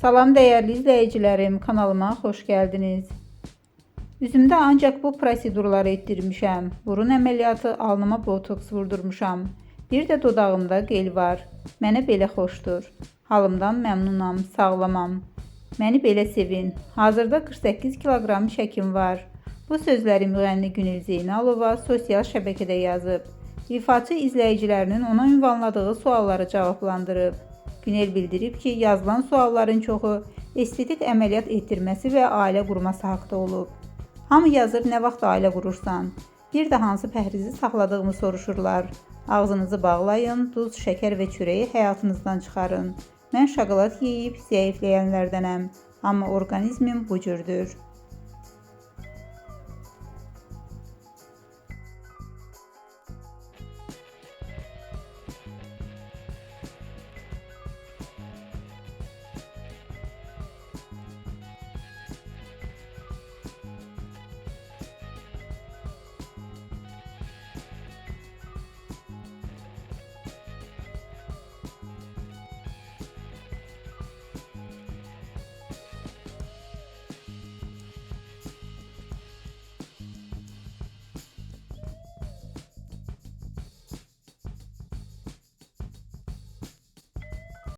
Salam değerli izleyicilerim, kanalıma hoş geldiniz. Üzümdə ancaq bu prosedurları etdirmişəm. Burun əməliyyatı, alnıma botoks vurdurmuşam. Bir də dodağımda qel var. Mənə belə xoşdur. Halımdan məmnunam, sağlamam. Məni belə sevin. Hazırda 48 kiloqram şəkim var. Bu sözləri müğənni Günel Zeynalova sosial şəbəkədə yazıb. İfaçı izləyicilərinin ona ünvanladığı sualları cavablandırıb. Günel bildirib ki, yazılan sualların çoxu estetik əməliyyat etdirməsi və ailə qurması haqqında olub. Hamı yazır nə vaxt ailə qurursan? Bir də hansı pəhrizi saxladığımı soruşurlar. Ağzınızı bağlayın, duz, şəkər və çörəyi həyatınızdan çıxarın. Mən şokolad yeyib zəifləyənlərdənəm, amma orqanizmim bu cürdür.